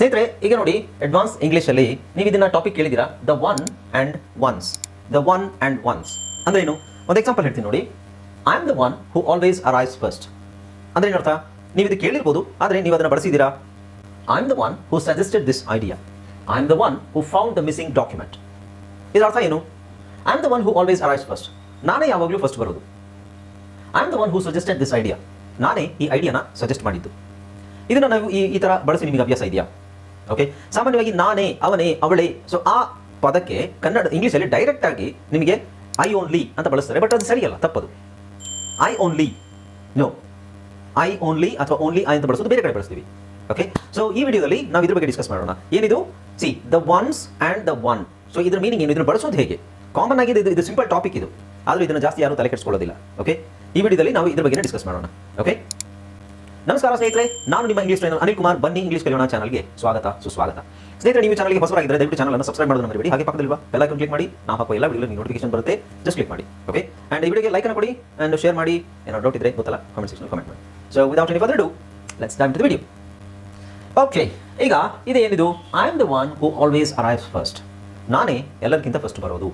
ಸ್ನೇಹಿತರೆ, ಈಗ ನೋಡಿ ಅಡ್ವಾನ್ಸ್ ಅಲ್ಲಿ ನೀವು ಇದನ್ನ ಟಾಪಿಕ್ ಕೇಳಿದ್ದೀರಾ? The one and ones the one and ones ಅಂದ್ರೆ ಏನು? ಒಂದು ಎಕ್ಸಾಂಪಲ್ ಹೇಳ್ತೀನಿ ನೋಡಿ. I am the one who always arise first ಅಂದ್ರೆ ಏನರ್ಥ? ನೀವು ಇದು ಕೇಳಿರ್ಬೋದು, ಆದರೆ ನೀವು ಅದನ್ನ ಬಳಸಿದ್ದೀರಾ? I am the one who suggested this idea I am the one who found the missing document ಇದರ ಅರ್ಥ ಏನು? I am the one who always arise first ನಾನೇ ಯಾವಾಗಲೂ ಫಸ್ಟ್ ಬರೋದು. I am the one who suggested this idea ನಾನೇ ಈ ಐಡಿಯಾನ suggest ಮಾಡಿದ್ದು. ಇದನ್ನು ನಾವು ಈ ಈ ಥರ ಬಳಸಿ ನಿಮಗೆ ಅಭ್ಯಾಸ ಇದೆಯಾ? ಓಕೆ ಸಾಮಾನ್ಯವಾಗಿ ನಾನೇ, ಅವನೇ, ಅವಳೇ. ಸೊ ಆ ಪದಕ್ಕೆ ಕನ್ನಡ, ಇಂಗ್ಲೀಷಲ್ಲಿ ಡೈರೆಕ್ಟ್ ಆಗಿ ನಿಮಗೆ ಐ ಓನ್ಲಿ ಅಂತ ಬಳಸ್ತಾರೆ. ಬಟ್ ಅದು ಸರಿಯಲ್ಲ, ತಪ್ಪದು. I only no I only ಅಥವಾ ಓನ್ಲಿ ಐ ಅಂತ ಬಳಸೋದು ಬೇರೆ ಕಡೆ ಬಳಸ್ತೀವಿ. ಓಕೆ ಸೊ ಈ ವಿಡಿಯೋದಲ್ಲಿ ನಾವು ಇದ್ರ ಬಗ್ಗೆ ಡಿಸ್ಕಸ್ ಮಾಡೋಣ. ಏನಿದು? See the ones and the one so ಇದ್ರ ಮೀನಿಂಗ್ ಏನು? ಇದನ್ನು ಬಳಸೋದು ಹೇಗೆ? ಕಾಮನ್ ಆಗಿ ಇದು ಇದು ಸಿಂಪಲ್ ಟಾಪಿಕ್ ಇದು. ಆದರೂ ಇದನ್ನು ಜಾಸ್ತಿ ಯಾರು ತಲೆ ಕೆಡಿಸ್ಕೊಳ್ಳೋದಿಲ್ಲ. ಓಕೆ ಈ ವಿಡಿಯೋದಲ್ಲಿ ನಾವು ಇದ್ರ ಬಗ್ಗೆ ಡಿಸ್ಕಸ್ ಮಾಡೋಣ. ಓಕೆ ನಮಸ್ಕಾರ ಸ್ನೇಹಿತರೆ, ನಾನು ನಿಮ್ಮ ಇಂಗ್ಲೀಷ್ ಟ್ರೈನರ್ ಅನಿಲ್ ಕುಮಾರ್. ಬನ್ನಿ ಇಂಗ್ಲೀಷ್ ಕಲಿಯೋಣ ಚಾನಲ್ಗೆ ಸ್ವಾಗತ, ಸುಸ್ವಾಗತ. ಸ್ನೇಹಿತರೆ, ನೀವು ಚಾನಲ್ಗೆ ಆಗಿದ್ರೆ ದಯವಿಟ್ಟು ಚಾನಲ್ ಅನ್ನು ಸಬ್ಸ್ಕ್ರೈಬ್ ಮಾಡೋದು ಮರಿಬೇಡಿ. ಹಾಗೆ ಪಕ್ಕದಲ್ಲಿರುವ ಬೆಲ್ ಐಕಾನ್ ಕ್ಲಿಕ್ ಮಾಡಿ, ನಾವು ಹಾಕೋ ಎಲ್ಲ ವಿಡಿಯೋ ನೋಟಿಫಿಕೇಶನ್ ಬರುತ್ತೆ. ಜಸ್ಟ್ ಕ್ಲಿಕ್ ಮಾಡಿ ಓಕೆ ಅಂಡ್ ಈ ವಿಡಿಯೋಗೆ ಲೈಕ್ ಅನ್ನು ಕೊಡಿ ಅಂಡ್ ಶೇರ್ ಮಾಡಿ. ಏನೋ ಡೌಟ್ ಇದ್ರೆ ಗೊತ್ತಲ್ಲ ಕಾಮೆಂಟ್ ಸೆಕ್ಷನ್ ಕಾಮೆಂಟ್ ಮಾಡಿ. So without any further do let's dive to video okay ಈಗ ಇದೇನಿದು? I am the one who always arrives first ನಾನೇ ಎಲ್ಲರಿಗಿಂತ ಫಸ್ಟ್ ಬರೋದು.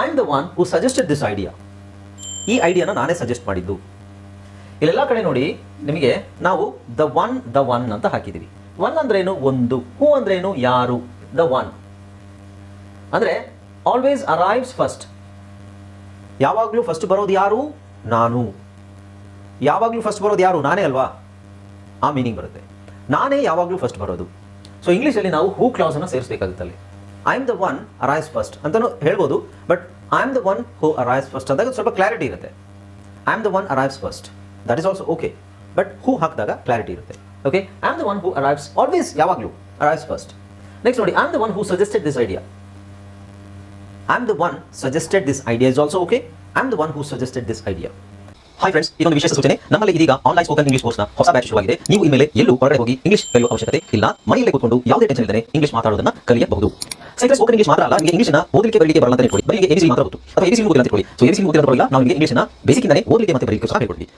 I am the one who suggested this idea ಈ ಐಡಿಯಾನ ನಾನೇ ಸಜೆಸ್ಟ್ ಮಾಡಿದ್ದು. ಇಲ್ಲೆಲ್ಲ ಕಡೆ ನೋಡಿ ನಿಮಗೆ ನಾವು ದ ಒನ್ ದ ಒನ್ ಅಂತ ಹಾಕಿದ್ದೀವಿ ಒನ್ ಏನು ಒಂದು ಹೂ ಅಂದ್ರೇನು ಯಾರು? ದ ಒನ್ ಅಂದ್ರೆ ಆಲ್ವೇಸ್ ಅರೈವ್ಸ್ ಫಸ್ಟ್ ಯಾವಾಗಲೂ ಫಸ್ಟ್ ಬರೋದು ಯಾರು? ನಾನು. ಯಾವಾಗಲೂ ಫಸ್ಟ್ ಬರೋದು ಯಾರು? ನಾನೇ ಅಲ್ವಾ? ಆ ಮೀನಿಂಗ್ ಬರುತ್ತೆ. ನಾನೇ ಯಾವಾಗಲೂ ಫಸ್ಟ್ ಬರೋದು. ಸೊ ಇಂಗ್ಲೀಷಲ್ಲಿ ನಾವು ಹೂ ಕ್ಲಾಸನ್ನು ಸೇರಿಸಬೇಕಾಗುತ್ತೆ ಅಲ್ಲಿ. I am the one arise first ಅಂತಲೂ ಹೇಳ್ಬೋದು but I am the one who arise first ಅಂದಾಗ ಸ್ವಲ್ಪ ಕ್ಲಾರಿಟಿ ಇರುತ್ತೆ. I am the one arrives first that is also okay but who ಹಾಕಿದಾಗ ಕ್ಲಾರಿಟಿ ಇರುತ್ತೆ? Okay am the one who arrives always ಯಾವಾಗಲೂ arrives first next ನೋಡಿ am the one who suggested this idea am the one suggested this idea is also okay am the one who suggested this idea hi friends ಇದೊಂದು ವಿಶೇಷ ಸೂಚನೆ. ನಮ್ಮಲ್ಲಿ ಇದೀಗ online spoken English ಕೋರ್ಸ್ನ ಹೊಸ batch ಶುರುವಾಗಿದೆ. ನೀವು ಇನ್ಮೇಲೆ ಎಲ್ಲೂ ಹೊರಗಡೆ ಹೋಗಿ ಇಂಗ್ಲಿಷ್ ಕಲಿಯುವ ಅವಶ್ಯಕತೆ ಇಲ್ಲ. ಮನೆಯಲ್ಲೇ ಕೂತ್ಕೊಂಡು ಯಾವುದೇ ಟೆನ್ಷನ್ ಇಲ್ಲದೆ ಇಂಗ್ಲಿಷ್ ಮಾತಾಡೋದನ್ನ ಕಲಿಯಬಹುದು. ಸೈಕಲ್ ಸ್ಪೋಕನ್ ಇಂಗ್ಲಿಷ್ ಮಾತ್ರ ಅಲ್ಲ, ನಿಮಗೆ ಇಂಗ್ಲಿಷ್ನ ಓದಲಿಕ್ಕೆ ಬರಲಿಕ್ಕೆ ಬರಲ್ಲ ಅಂತ ಹೇಳ್ಕೊಳ್ಳಿ ಬರೀ ಎಬಿಸಿ ಮಾತ್ರ ಗೊತ್ತು. ಅಥವಾ ಎಬಿಸಿ ಓದಿಲ್ಲ ಅಂತ ಹೇಳಿ ಸೊ ಎಬಿಸಿ ಓದಿಲ್ಲ ನಾವು ನಿಮಗೆ ಇಂಗ್ಲಿಷ್ನ ಬೇಸಿಕ್ ಓದಲಿಕ್ಕೆ ಮತ್ತೆ ಬರಲಿಕ್ಕೆ ಸಹ ಹೇಳ್ಕೊಡ್ತೀವಿ.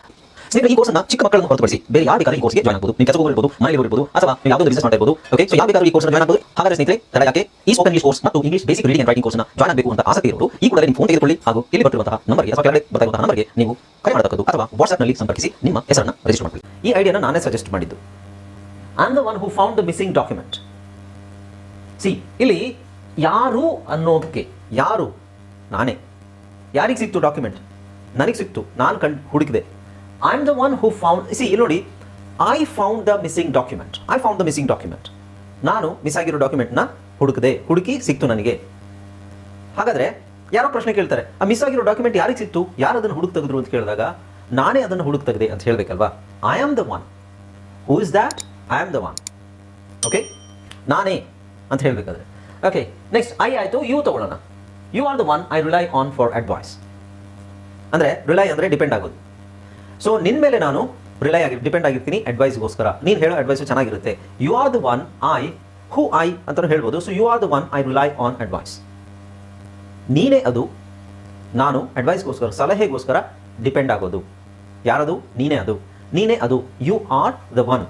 ಸ್ನೇಹಿತರೆ ಈ ಕೋರ್ಸ್ನ ಚಿಕ್ಕ ಮಕ್ಕಳನ್ನು ಹೊರತುಪಡಿಸಿ ಬೇರೆ ಯಾರು ಬೇಕಾದ್ರೆ ಈ ಕೋರ್ಸ್ಗೆ ಜಾಯ್ನ್ ಆಗಬಹುದು ನೀವು ಕೆಲಸ ಇರಬಹುದು ಮನೆಯಲ್ಲಿ ಇರಬಹುದು ಅಥವಾ ನೀವು ಯಾವುದೋ ಬಿಸಿನೆಸ್ ಮಾಡ್ತಾ ಇರಬಹುದು ಓಕೆ ಸೊ ಯಾವ ಬೇಕಾದ್ರೂ ಈ ಕೋರ್ಸ್ ಜಾಯ್ನ್ ಆಗಬಹುದು ಹಾಗಾದ್ರೆ ಸ್ನೇಹಿತರೆ, ತಡ ಯಾಕೆ? ಈ ಸ್ಪೋಕನ್ ಇಂಗ್ಲಿಷ್ ಕೋರ್ಸ್ ಮತ್ತು English basic reading and writing ಕೋರ್ಸ್ನ ಜಾಯ್ನ್ ಆಗಬೇಕು ಅಂತ ಆಸಕ್ತಿ ಇರೋರು, ಈ ಕೂಡಲೇ ನಿಮ್ಮ ಫೋನ್ ತೆಗೆದುಕೊಳ್ಳಿ ಹಾಗೂ ಇಲ್ಲಿ ಬರ್ತಿರುವಂತಹ ನಂಬರ್ಗೆ ಅಥವಾ ಕೆಳಗಡೆ ಬರ್ತಾ ನಂಬರ್ಗೆ ನೀವು ಕರೆ ಮಾಡತಕ್ಕದ್ದು ಅಥವಾ ವಾಟ್ಸ್ಆಪ್ನಲ್ಲಿ ಸಂಪರ್ಕಿಸಿ ನಿಮ್ಮ ಹೆಸರನ್ನು ರಿಜಿಸ್ಟರ್ ಮಾಡಿ ಈ ಐಡಿಯಾನ ನಾನೇ ಸಜೆಸ್ಟ್ ಮಾಡಿದ್ದು. On the one who found the missing document see ಇಲ್ಲಿ ಯಾರು ಅನ್ನೋದಕ್ಕೆ ಯಾರು? ನಾನೇ. ಯಾರಿಗೆ ಸಿಕ್ತು ಡಾಕ್ಯುಮೆಂಟ್ ನನಗೆ ಸಿಕ್ತು. ನಾನು ಕಂಡು ಹುಡುಕಿದೆ. I am the one who found see ಇಲ್ಲಿ ನೋಡಿ I found the missing document I found the missing document ನಾನು ಮಿಸ್ ಆಗಿರೋ ಡಾಕ್ಯುಮೆಂಟ್ನ ಹುಡುಕದೆ, ಹುಡುಕಿ ಸಿಕ್ತು ನನಗೆ. ಹಾಗಾದ್ರೆ, ಯಾರೋ ಪ್ರಶ್ನೆ ಕೇಳ್ತಾರೆ, ಆ ಮಿಸ್ ಆಗಿರೋ ಡಾಕ್ಯುಮೆಂಟ್ ಯಾರಿಗೆ ಸಿಕ್ತು? ಯಾರು ಅದನ್ನು ಹುಡುಕ್ ತೆಗೆದ್ರು ಅಂತ ಕೇಳಿದಾಗ, ನಾನೇ ಅದನ್ನು ಹುಡುಕ್ ತೆಗೆದೆ ಅಂತ ಹೇಳಬೇಕಲ್ವಾ? I am the one who is that I am the one okay ನಾನೇ ಅಂತ ಹೇಳಬೇಕಾದ್ರೆ. ಓಕೆ ನೆಕ್ಸ್ಟ್ ಐ ಆಯಿತು ಯು ತಗೊಳ್ಳೋಣ. You are the one I rely on for advice ಅಂದರೆ ರಿಲೈ ಅಂದರೆ ಡಿಪೆಂಡ್ ಆಗೋದು. ಸೊ ನಿನ್ ಮೇಲೆ ನಾನು ರಿಲೈ ಆಗಿ ಡಿಪೆಂಡ್ ಆಗಿರ್ತೀನಿ ಅಡ್ವೈಸ್ಗೋಸ್ಕರ ನೀನು ಹೇಳೋ ಅಡ್ವೈಸ್ ಚೆನ್ನಾಗಿರುತ್ತೆ. You are the one I who I ಅಂತ ಹೇಳ್ಬೋದು. So you are the one I rely on advice ನೀನೇ ಅದು, ನಾನು ಅಡ್ವೈಸ್ಗೋಸ್ಕರ ಸಲಹೆಗೋಸ್ಕರ ಡಿಪೆಂಡ್ ಆಗೋದು. ಯಾರದು? ನೀನೇ ಅದು. ನೀನೇ ಅದು. ಯು ಆರ್ ದ ಒನ್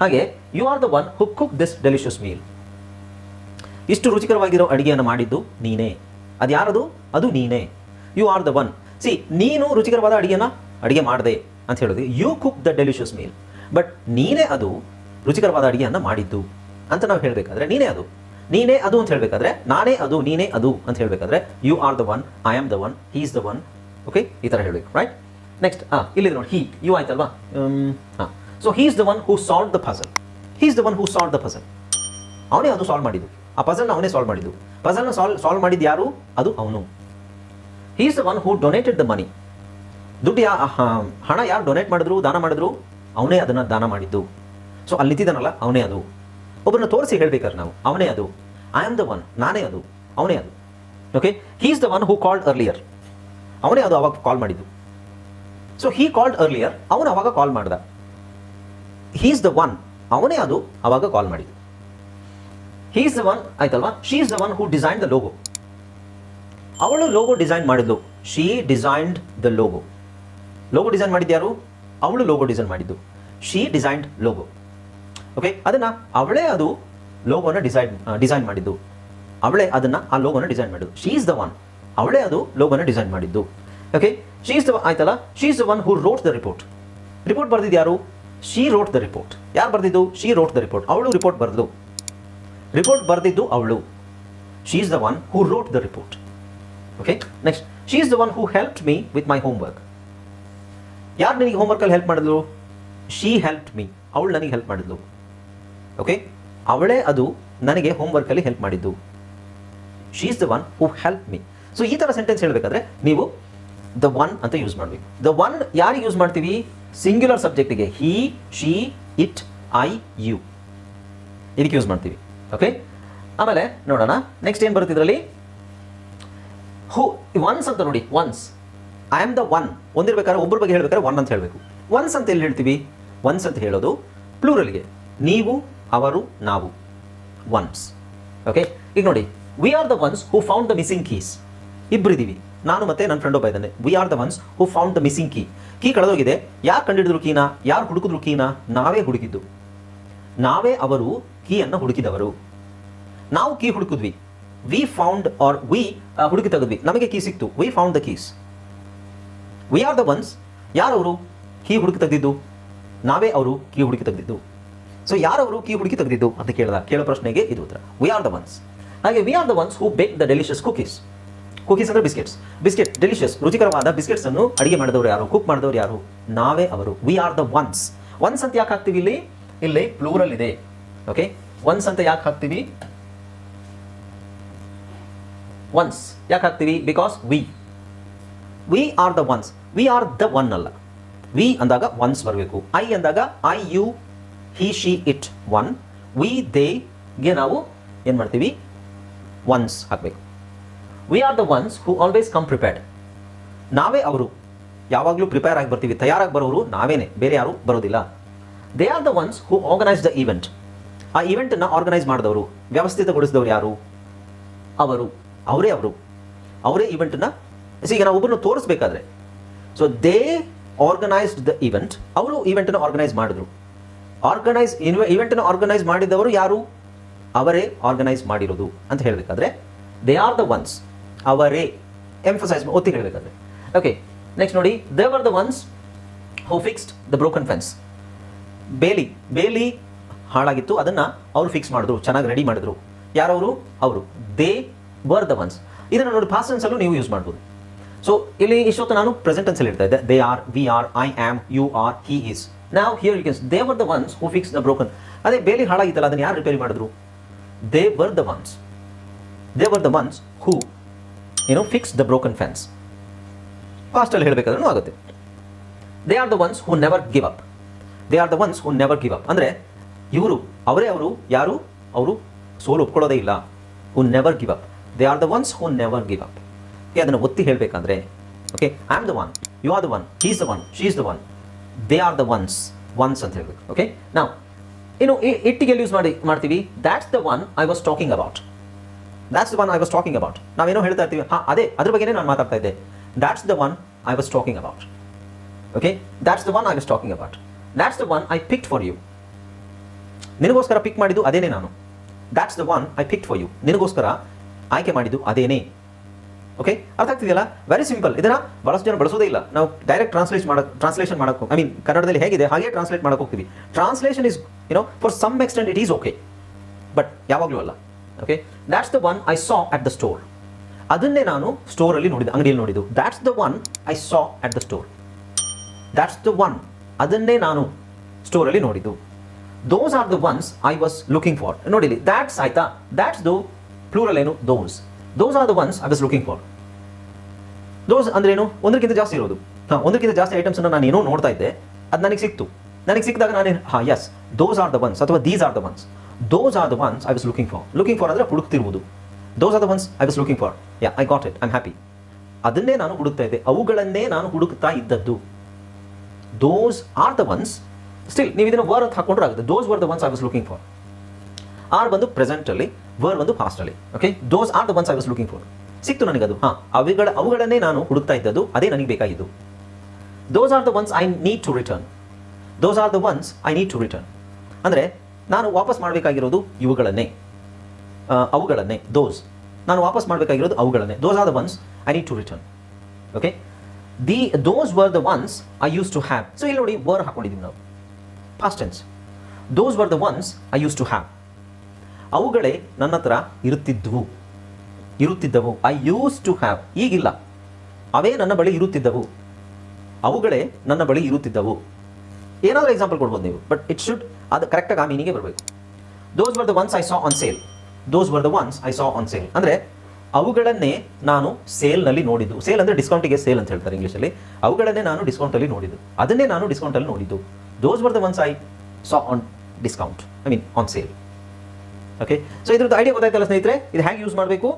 ಹಾಗೆ you are the one hook cook this delicious meal ಇಷ್ಟು ರುಚಿಕರವಾಗಿರೋ ಅಡಿಗೆಯನ್ನು ಮಾಡಿದ್ದು ನೀನೇ. ಅದು ಯಾರದು ಅದು ನೀನೇ. You are the one see ನೀನು ರುಚಿಕರವಾದ ಅಡಿಗೆನ ಅಡಿಗೆ ಮಾಡಿದೆ ಅಂತ ಹೇಳೋದು you cook the delicious meal but ನೀನೇ ಅದು ರುಚಿಕರವಾದ ಅಡುಗೆಯನ್ನು ಮಾಡಿದ್ದು ಅಂತ ನಾವು ಹೇಳಬೇಕಾದ್ರೆ ನೀನೇ ಅದು. ನೀನೇ ಅದು ಅಂತ ಹೇಳಬೇಕಾದ್ರೆ ನಾನೇ ಅದು, ನೀನೇ ಅದು ಅಂತ ಹೇಳಬೇಕಾದ್ರೆ you are the one I am the one he is the one okay ಈ ಥರ ಹೇಳಬೇಕು ರೈಟ್ ನೆಕ್ಸ್ಟ್ ಹಾಂ ಇಲ್ಲಿ ನೋಡಿ ಹೀ ಯು ಆಯ್ತಲ್ವಾ? ಹಾಂ so he is the one who solve the puzzle he is the one who solve the puzzle ಅವನೇ ಅದು ಸಾಲ್ವ್ ಮಾಡಿದ್ದು. ಆ ಪಸಲ್ನ ಅವನೇ ಸಾಲ್ವ್ ಮಾಡಿದ್ದು. ಪಸಲ್ನ ಸಾಲ್ವ್ ಸಾಲ್ವ್ ಮಾಡಿದ್ದು ಯಾರು? ಅದು ಅವನು. He is the one who donated the money ದುಡ್ಡು ಯಾ ಹಣ ಯಾರು ಡೊನೇಟ್ ಮಾಡಿದ್ರು, ದಾನ ಮಾಡಿದ್ರು? ಅವನೇ ಅದನ್ನು ದಾನ ಮಾಡಿದ್ದು. ಸೊ ಅಲ್ಲಿ ಇದ್ದಿದ್ದಾನಲ್ಲ ಅವನೇ ಅದು. ಒಬ್ಬರನ್ನ ತೋರಿಸಿ ಹೇಳ್ಬೇಕಾದ್ರೆ ನಾವು, ಅವನೇ ಅದು. ಐ ಆಮ್ ದ ಒನ್ ನಾನೇ ಅದು, ಅವನೇ ಅದು. Okay he is the one who called earlier ಅವನೇ ಅದು ಅವಾಗ ಕಾಲ್ ಮಾಡಿದ್ದು. ಸೊ ಹೀ ಕಾಲ್ಡ್ ಅರ್ಲಿಯರ್ ಅವನು ಅವಾಗ ಕಾಲ್ ಮಾಡ್ದ. ಹೀ ಇಸ್ ದ ಒನ್ ಅವನೇ ಅದು ಅವಾಗ ಕಾಲ್ ಮಾಡಿದ್ದು. ಹೀ ಇಸ್ ದ ಒನ್ ಆಯ್ತಲ್ವಾ? She is the one who design the logo ಅವಳು ಲೋಗೋ ಡಿಸೈನ್ ಮಾಡಿದ್ಲು. She designed the logo logo design ಮಾಡಿದ್ದು ಯಾರು? ಅವಳು ಲೋಗೋ ಡಿಸೈನ್ ಮಾಡಿದ್ದು. ಶಿ ಡಿಸೈನ್ಡ್ ಲೋಗೋ ಓಕೆ ಅದನ್ನ ಅವಳೇ ಅದು ಲೋಗೋನ ಡಿಸೈನ್ ಡಿಸೈನ್ ಮಾಡಿದ್ದು. ಅವಳೇ ಅದನ್ನ ಆ ಲೋಗೋನ ಡಿಸೈನ್ ಮಾಡಿದ್ದು. ಶಿ ಇಸ್ ದ ಒನ್ ಅವಳೇ ಅದು ಲೋಗೋನ ಡಿಸೈನ್ ಮಾಡಿದ್ದು. ಓಕೆ ಶಿ ಇಸ್ ದ ಆಯ್ತಲ್ಲ? She is the one who wrote the report report ಬರೆದಿದ್ದು ಯಾರು? ಶಿ ರೋಟ್ ದ ರಿಪೋರ್ಟ್ ಯಾರು ಬರೆದಿದ್ದು? ಶಿ ರೋಟ್ ದ ರಿಪೋರ್ಟ್ ಅವಳು ರಿಪೋರ್ಟ್ ಬರೆದು. ರಿಪೋರ್ಟ್ ಬರೆದಿದ್ದು ಅವಳು. She is the one who wrote the report okay next she is the one who help me with my home work ಯಾರು ನನಗೆ ಹೋಮ್ವರ್ಕಲ್ಲಿ help ಮಾಡಿದ್ಲು? ಶೀ ಹೆಲ್ಪ್ ಮೀ ಅವಳು ನನಗೆ ಹೆಲ್ಪ್ ಮಾಡಿದ್ಲು. ಓಕೆ ಅವಳೇ ಅದು ನನಗೆ ಹೋಮ್ವರ್ಕಲ್ಲಿ ಹೆಲ್ಪ್ ಮಾಡಿದ್ದು. She is the one who help me so ಈ ಥರ ಸೆಂಟೆನ್ಸ್ ಹೇಳಬೇಕಾದ್ರೆ ನೀವು ದ ಒನ್ ಅಂತ ಯೂಸ್ ಮಾಡಬೇಕು. ದ ಒನ್ ಯಾರಿಗೆ ಯೂಸ್ ಮಾಡ್ತೀವಿ? Singular ಸಬ್ಜೆಕ್ಟಿಗೆ he she it I you ಇದಕ್ಕೆ ಯೂಸ್ ಮಾಡ್ತೀವಿ. ಓಕೆ ಆಮೇಲೆ ನೋಡೋಣ. ನೆಕ್ಸ್ಟ್ ಏನು ಬರುತ್ತೆ ಇದರಲ್ಲಿ? ಹೂ ಒನ್ಸ್ ಅಂತ ನೋಡಿ. Ones I am the one ಒಂದಿರ್ಬೇಕಾದ್ರೆ ಒಬ್ಬರ ಬಗ್ಗೆ ಹೇಳ್ಬೇಕಾದ್ರೆ ಒನ್ ಅಂತ ಹೇಳಬೇಕು. ಒನ್ಸ್ ಅಂತ ಎಲ್ಲಿ ಹೇಳ್ತೀವಿ? ಒನ್ಸ್ ಅಂತ ಹೇಳೋದು ಪ್ಲೂರಲ್ಗೆ ನೀವು, ಅವರು, ನಾವು. ಒನ್ಸ್ ಓಕೆ ಈಗ ನೋಡಿ. We are the ones who found the missing keys ಇಬ್ಬರಿದ್ದೀವಿ ನಾನು ಮತ್ತೆ ನನ್ನ ಫ್ರೆಂಡ್ ಒಬ್ಬ ಇದ್ದಾನೆ. We are the ones who found the missing key key ಕಳೆದೋಗಿದೆ. ಯಾರು ಕಂಡಿಡಿದ್ರು ಕೀನ ಯಾರು ಹುಡುಕಿದ್ರು ಕೀನ ನಾವೇ ಹುಡುಕಿದ್ದು. ನಾವೇ ಅವರು ಕೀಯನ್ನು ಹುಡುಕಿದವರು. ನಾವು ಕೀ ಹುಡುಕಿದ್ವಿ. ವಿ ಫೌಂಡ್ ಆರ್ ವಿ ಹುಡುಕಿ ತೆಗೆದ್ವಿ. ನಮಗೆ ಕೀ ಸಿಕ್ತು. We found the keys we are the ones ಯಾರವರು ಕೀ ಹುಡುಕಿ ತೆಗೆದಿದ್ದು. ನಾವೇ ಅವರು ಕೀ ಹುಡುಕಿ ತೆಗೆದಿದ್ದು. ಸೊ ಯಾರವರು ಕೀ ಹುಡುಕಿ ತೆಗೆದಿದ್ದು ಅಂತ ಕೇಳಿದ, ಕೇಳೋ ಪ್ರಶ್ನೆಗೆ ಇದು ಉತ್ತರ. ವಿ ಆರ್ ದ ಒನ್ಸ್ ಹಾಗೆ we are the ones who bake the delicious cookies cookies ಅಂದ್ರೆ ಬಿಸ್ಕೆಟ್ಸ್ ಬಿಸ್ಕೆಟ್ ಡೆಲಿಷಿಯಸ್ ರುಚಿಕರವಾದ ಬಿಸ್ಕೆಟ್ಸ್ ಅನ್ನು ಅಡಿಗೆ ಮಾಡಿದವರು ಯಾರು? ಕುಕ್ ಮಾಡಿದವರು ಯಾರು? ನಾವೇ ಅವರು. We are the ones ones ಅಂತ ಯಾಕೆ ಹಾಕ್ತೀವಿ ಇಲ್ಲಿ? ಇಲ್ಲಿ ಪ್ಲೂರಲ್ ಇದೆ. ಓಕೆ ಒನ್ಸ್ ಅಂತ ಯಾಕೆ ಹಾಕ್ತೀವಿ? ಒನ್ಸ್ ಯಾಕೆ ಹಾಕ್ತೀವಿ? Because we we are the ones we are the one ಅಲ್ಲ. ವಿ ಅಂದಾಗ ಒನ್ಸ್ ಬರಬೇಕು. ಐ ಅಂದಾಗ I you he she it one we ದೇಗೆ ನಾವು ಏನು ಮಾಡ್ತೀವಿ? ಒನ್ಸ್ ಹಾಕಬೇಕು. We are the ones who always come prepared ನಾವೇ ಅವರು. ಯಾವಾಗಲೂ ಪ್ರಿಪೇರ್ ಆಗಿ ಬರ್ತೀವಿ. ತಯಾರಾಗಿ ಬರೋರು ನಾವೇನೆ. ಬೇರೆ ಯಾರು ಬರೋದಿಲ್ಲ. They are the ones who organise the event ಆ ಈವೆಂಟನ್ನು ಆರ್ಗನೈಸ್ ಮಾಡಿದವರು. ವ್ಯವಸ್ಥಿತಗೊಳಿಸಿದವರು ಯಾರು? ಅವರು. ಅವರೇ ಅವರು. ಅವರೇ ಈವೆಂಟನ್ನ ಈಗ ನಾವು ಒಬ್ಬರನ್ನು ತೋರಿಸ್ಬೇಕಾದ್ರೆ. So they organised the event ಅವರು ಈವೆಂಟನ್ನು ಆರ್ಗನೈಸ್ ಮಾಡಿದ್ರು. ಆರ್ಗನೈಸ್ ಈವೆಂಟನ್ನು ಆರ್ಗನೈಸ್ ಮಾಡಿದವರು ಯಾರು? ಅವರೇ ಆರ್ಗನೈಸ್ ಮಾಡಿರೋದು ಅಂತ ಹೇಳಬೇಕಾದ್ರೆ ದೇ ಆರ್ ದ ಒನ್ಸ್ ಅವರೇ. ಎಂಫಸೈಸ್ ಒತ್ತಿ ಹೇಳಬೇಕಾದ್ರೆ. ಓಕೆ ನೆಕ್ಸ್ಟ್ ನೋಡಿ they are the ones who fixed the broken fence ಬೇಲಿ ಬೇಲಿ ಹಾಳಾಗಿತ್ತು. ಅದನ್ನು ಅವರು ಫಿಕ್ಸ್ ಮಾಡಿದ್ರು, ಚೆನ್ನಾಗಿ ರೆಡಿ ಮಾಡಿದ್ರು. ಯಾರವರು? ಅವರು. ದೇ ವರ್ ದ ಒನ್ಸ್ ಇದನ್ನು ನೋಡಿ ಫಾಸ್ಟ್ ಅಲ್ಲೂ ನೀವು ಯೂಸ್ ಮಾಡ್ಬೋದು. ಸೊ ಇಲ್ಲಿ ಇಷ್ಟೊತ್ತು ನಾನು ಪ್ರೆಸೆಂಟ್ ಅನ್ಸಲ್ಲಿ ಹೇಳ್ತಾ ಇದ್ದೆ. They are we are I am you are he is ನಾವು here you Kaynes they were the ones who fix the broken ಅದೇ ಬೇಲಿ ಹಾಳಾಗಿತ್ತಲ್ಲ, ಅದನ್ನು ಯಾರು ರಿಪೇರಿ ಮಾಡಿದ್ರು? They were the ones they were the ones who ಏನೋ ಫಿಕ್ಸ್ ದ ಬ್ರೋಕನ್ ಫ್ಯಾನ್ಸ್ ಫಾಸ್ಟಲ್ಲಿ ಹೇಳಬೇಕಾದ್ರೂ ಆಗುತ್ತೆ. They are the ones who never give up they are the ones who never give up ಅಂದರೆ, ಇವರು, ಅವರೇ ಅವರು, ಯಾರು? ಅವರು ಸೋಲು ಒಪ್ಕೊಳ್ಳೋದೇ ಇಲ್ಲ. Who never give up they are the ones who never give up okay ಅದನ್ನು ಒತ್ತಿ ಹೇಳಬೇಕಂದ್ರೆ okay I am the one you are the one he's the one she is the one they are the ones ones ಅಂತ ಹೇಳಬೇಕು okay ನಾವು ಇನ್ನು ಇಟ್ಟಿಗೆ use ಮಾಡಿ, ಮಾಡ್ತೀವಿ that's the one I was talking about that's the one I was talking about ನಾವೇನೋ ಹೇಳ್ತಾ ಇರ್ತೀವಿ, ಹಾಂ, ಅದೇ, ಅದ್ರ ಬಗ್ಗೆನೇ ನಾನು ಮಾತಾಡ್ತಾ ಇದ್ದೆ. That's the one I was talking about okay that's the one I was talking about that's the one I picked for you ನಿನಗೋಸ್ಕರ ಪಿಕ್ ಮಾಡಿದ್ದು ಅದೇನೇ ನಾನು. That's the one I picked for you ನಿನಗೋಸ್ಕರ ಆಯ್ಕೆ ಮಾಡಿದ್ದು ಅದೇನೇ. ಓಕೆ ಅರ್ಥ ಆಗ್ತಿದೆಯಲ್ಲ very simple ಇದನ್ನ ಬಹಳಷ್ಟು ಜನ ಬಳಸೋದೇ ಇಲ್ಲ. ನಾವು ಡೈರೆಕ್ಟ್ ಟ್ರಾನ್ಸ್ಲೇಟ್ ಮಾಡ ಟ್ರಾನ್ಸ್ಲೇಷನ್ ಮಾಡಕ್ಕೆ ಐ ಮೀನ್ ಕನ್ನಡದಲ್ಲಿ ಹೇಗಿದೆ? ಹಾಗೆ ಟ್ರಾನ್ಸ್ಲೇಟ್ ಮಾಡಕ್ಕೆ ಹೋಗ್ತೀವಿ. Translation is you know for some extent it is okay but ಯಾವಾಗಲೂ ಅಲ್ಲ. Okay that's the one I saw at the store ಅದನ್ನೇ ನಾನು ಸ್ಟೋರಲ್ಲಿ ನೋಡಿದ್ದು, ಅಂಗಡಿಯಲ್ಲಿ ನೋಡಿದ್ದು. That's the one I saw at the store that's the one ಅದನ್ನೇ ನಾನು ಸ್ಟೋರಲ್ಲಿ ನೋಡಿದ್ದು. Those are the ones I was looking for ನೋಡಿಲಿ ದ್ಯಾಟ್ಸ್ ಆಯ್ತಾ? ದ್ಯಾಟ್ಸ್ ದು ಪ್ಲೂರಲ್ ಏನು? Those those are the ones I was looking for those ಅಂದ್ರೇನು ಒಂದಕ್ಕಿಂತ ಜಾಸ್ತಿ ಇರೋದು. ಹಾಂ, ಒಂದಕ್ಕಿಂತ ಜಾಸ್ತಿ ಐಟಮ್ಸ್ ನಾನು ಏನೋ ನೋಡ್ತಾ ಇದ್ದೆ, ಅದು ನನಗೆ ಸಿಕ್ತು. ನನಗೆ ಸಿಕ್ಕಿದಾಗ ನಾನು, ಹಾ yes those are the ones ಅಥವಾ these are the ones those are the ones I was looking for looking for ಅಂದರೆ ಹುಡುಕ್ತಿರುವುದು those are the ones I was looking for yeah I got it I am happy ಅದನ್ನೇ ನಾನು ಹುಡುಕ್ತಾ ಇದ್ದೆ. ಅವುಗಳನ್ನೇ ನಾನು ಹುಡುಕ್ತಾ ಇದ್ದದ್ದು. Those are the ones still ನೀವು ಇದನ್ನು ವರ್ ಅಂತ ಹಾಕೊಂಡ್ರೆ ಆಗುತ್ತೆ. Those were the ones I was looking for are ಬಂದು ಪ್ರೆಸೆಂಟ್ ಅಲ್ಲಿ. ವರ್ ಒಂದು ಪಾಸ್ಟ್ ಅಲ್ಲಿ okay those are the ones I was looking for ಸಿಕ್ತು ನನಗದು. ಹಾಂ, ಅವುಗಳ ಅವುಗಳನ್ನೇ ನಾನು ಹುಡುಕ್ತಾ ಇದ್ದದ್ದು, ಅದೇ ನನಗೆ ಬೇಕಾಗಿದ್ದು. Those are the ones I need to return those are the ones I need to return ಅಂದರೆ, ನಾನು ವಾಪಸ್ ಮಾಡಬೇಕಾಗಿರೋದು ಇವುಗಳನ್ನೇ. ಅವುಗಳನ್ನೇ ದೋಸ್ ನಾನು ವಾಪಸ್ ಮಾಡಬೇಕಾಗಿರೋದು ಅವುಗಳನ್ನೇ. Those are the ones I need to return okay the those were the ones I use to have so ಇಲ್ಲಿ ನೋಡಿ were ಹಾಕೊಂಡಿದ್ದೀವಿ ನಾವು. Past tense those were the ones I use to have ಅವುಗಳೇ ನನ್ನ ಹತ್ರ ಇರುತ್ತಿದ್ದವು ಇರುತ್ತಿದ್ದವು. ಐ ಯೂಸ್ ಟು ಹ್ಯಾವ್ ಈಗಿಲ್ಲ. ಅವೇ ನನ್ನ ಬಳಿ ಇರುತ್ತಿದ್ದವು. ಅವುಗಳೇ ನನ್ನ ಬಳಿ ಇರುತ್ತಿದ್ದವು. ಏನಾದರೂ ಎಕ್ಸಾಂಪಲ್ ಕೊಡ್ಬೋದು ನೀವು ಬಟ್ ಇಟ್ ಶುಡ್ ಅದು ಕರೆಕ್ಟಾಗಿ ಆ ಮೀನಿಗೆ ಬರಬೇಕು. Those were the ones I saw on sale those were the ones I saw on sale ಅಂದರೆ ಅವುಗಳನ್ನೇ ನಾನು ಸೇಲ್ನಲ್ಲಿ ನೋಡಿದ್ದು. ಸೇಲ್ ಅಂದರೆ ಡಿಸ್ಕೌಂಟಿಗೆ ಸೇಲ್ ಅಂತ ಹೇಳ್ತಾರೆ ಇಂಗ್ಲೀಷಲ್ಲಿ ಅವುಗಳನ್ನೇ ನಾನು ಡಿಸ್ಕೌಂಟಲ್ಲಿ ನೋಡಿದ್ದು. ಅದನ್ನೇ ನಾನು ಡಿಸ್ಕೌಂಟಲ್ಲಿ ನೋಡಿದ್ದು. Those were the ones I saw on discount I mean on sale okay so ಇದ್ರದ್ದು ಐಡಿಯಾ ಗೊತ್ತಾಯ್ತಲ್ಲ ಸ್ನೇಹಿತರೆ? ಇದು ಹೇಗೆ ಯೂಸ್ ಮಾಡಬೇಕು?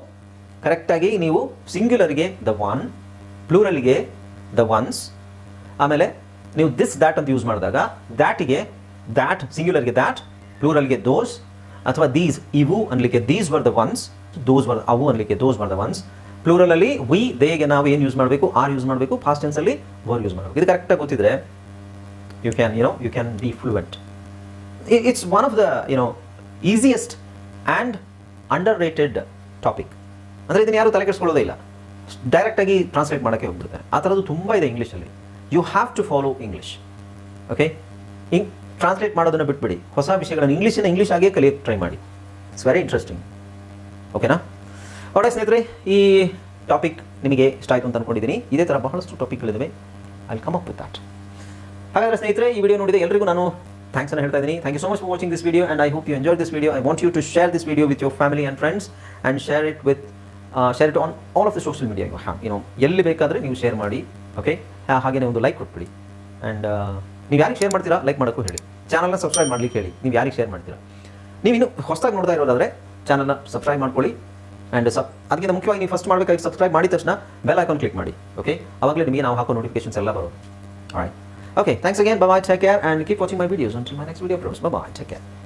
ಕರೆಕ್ಟಾಗಿ ನೀವು ಸಿಂಗ್ಯುಲರ್ಗೆ ದ ಒನ್ ಪ್ಲೂರಲ್ಗೆ ದ ಒನ್ಸ್ ಆಮೇಲೆ ನೀವು ದಿಸ್ ದ್ಯಾಟ್ ಅಂತ ಯೂಸ್ ಮಾಡಿದಾಗ ದ್ಯಾಟಿಗೆ ದ್ಯಾಟ್ ಸಿಂಗ್ಯುಲರ್ಗೆ ದ್ಯಾಟ್ ಪ್ಲೂರಲ್ಗೆ ದೋಸ್ ಅಥವಾ ದೀಸ್ ಇವು ಅನ್ಲಿಕ್ಕೆ these were the ones those were ಅವು ಅನ್ಲಿಕ್ಕೆ ದೋಸ್ ವರ್ ದ ಒನ್ಸ್ ಪ್ಲೂರಲಲ್ಲಿ ವಿ ದೇಗೆ ನಾವು ಏನು ಯೂಸ್ ಮಾಡಬೇಕು? ಆರ್ ಯೂಸ್ ಮಾಡಬೇಕು. ಫಾಸ್ಟ್ ಟೆನ್ಸಲ್ಲಿ ವರ್ ಯೂಸ್ ಮಾಡಬೇಕು. ಇದು ಕರೆಕ್ಟಾಗಿ ಗೊತ್ತಿದ್ರೆ you can you know you can be fluent it's one of the you know know easiest underrated topic ಅಂದರೆ ಇದನ್ನು ಯಾರು ತಲೆ ಕೆಡಿಸ್ಕೊಳ್ಳೋದೇ ಇಲ್ಲ ಡೈರೆಕ್ಟಾಗಿ ಟ್ರಾನ್ಸ್ಲೇಟ್ ಮಾಡೋಕ್ಕೆ ಹೋಗ್ಬಿಡ್ತಾರೆ ಆ ಥರದ್ದು ತುಂಬ ಇದೆ ಇಂಗ್ಲೀಷಲ್ಲಿ you have to follow English okay ಇಂಗ್ translate ಮಾಡೋದನ್ನು ಬಿಟ್ಬಿಡಿ. ಹೊಸ ವಿಷಯಗಳನ್ನು ಇಂಗ್ಲೀಷಿನ ಇಂಗ್ಲೀಷ್ ಆಗೇ ಕಲಿಯೋಕ್ಕೆ ಟ್ರೈ ಮಾಡಿ. ಇಟ್ಸ್ ವೆರಿ ಇಂಟ್ರೆಸ್ಟಿಂಗ್ ಓಕೆನಾ ಒಳ್ಳೆ ಸ್ನೇಹಿತರೆ, ಈ ಟಾಪಿಕ್ ನಿಮಗೆ ಇಷ್ಟ ಆಯಿತು ಅಂತ ಅಂದ್ಕೊಂಡಿದ್ದೀನಿ ಇದೇ ಥರ ಬಹಳಷ್ಟು ಟಾಪಿಕ್ಗಳಿವೆ I come up with that ಹಾಗಾದರೆ ಸ್ನೇಹಿತರೆ, ಈ ವಿಡಿಯೋ ನೋಡಿದ ಎಲ್ಲರಿಗೂ ನಾನು ಥ್ಯಾಂಕ್ಸ್ ಅನ್ನು ಹೇಳ್ತಾ ಇದ್ದೀನಿ. Thank you so much for watching this video and I hope you enjoy this video I want you to share this video with your family and friends and share it with share it on all of the social media ಹಾಂ ಏನೋ ಎಲ್ಲಿ ಬೇಕಾದರೆ ನೀವು share ಮಾಡಿ okay ಹಾಗೆಯೇ ಒಂದು like ಕೊಟ್ಬಿಡಿ. And ನೀವು ಯಾರಿಗೆ ಶೇರ್ ಮಾಡ್ತೀರಾ ಲೈಕ್ ಮಾಡೋಕ್ಕೂ ಹೇಳಿ. ಚಾನಲ್ನ ಸಬ್ಸ್ಕ್ರೈಬ್ ಮಾಡ್ಲಿಕ್ಕೆ ಹೇಳಿ. ನೀವು ಯಾರಿಗೆ ಶೇರ್ ಮಾಡ್ತೀರಾ? ನೀವು ಇನ್ನು ಹೊಸದಾಗಿ ನೋಡ್ತಾ ಇರೋದಾದರೆ ಚಾನಲ್ನ ಸಬ್ಸ್ಕ್ರೈಬ್ ಮಾಡ್ಕೊಳ್ಳಿ. ಆ್ಯಂಡ್ ಸಬ್ ಅದಕ್ಕಿಂತ ಮುಖ್ಯವಾಗಿ ನೀವು ಫಸ್ಟ್ ಮಾಡಬೇಕಾಗಿ ಸಬ್ಸ್ಕ್ರೈಬ್ ಮಾಡಿದ ತಕ್ಷಣ ಬೆಲ್ ಐಕಾನ್ ಕ್ಲಿಕ್ ಮಾಡಿ ಓಕೆ ಅವಾಗಲೇ ನಿಮಗೆ ನಾವು ಹಾಕೋ ನೋಟಿಫಿಕೇಶನ್ಸ್ ಎಲ್ಲ ಬರೋದು ಆಯ್ತು Okay, thanks again. Bye bye. Take care and keep watching my videos until my next video bros. Bye bye. Take care.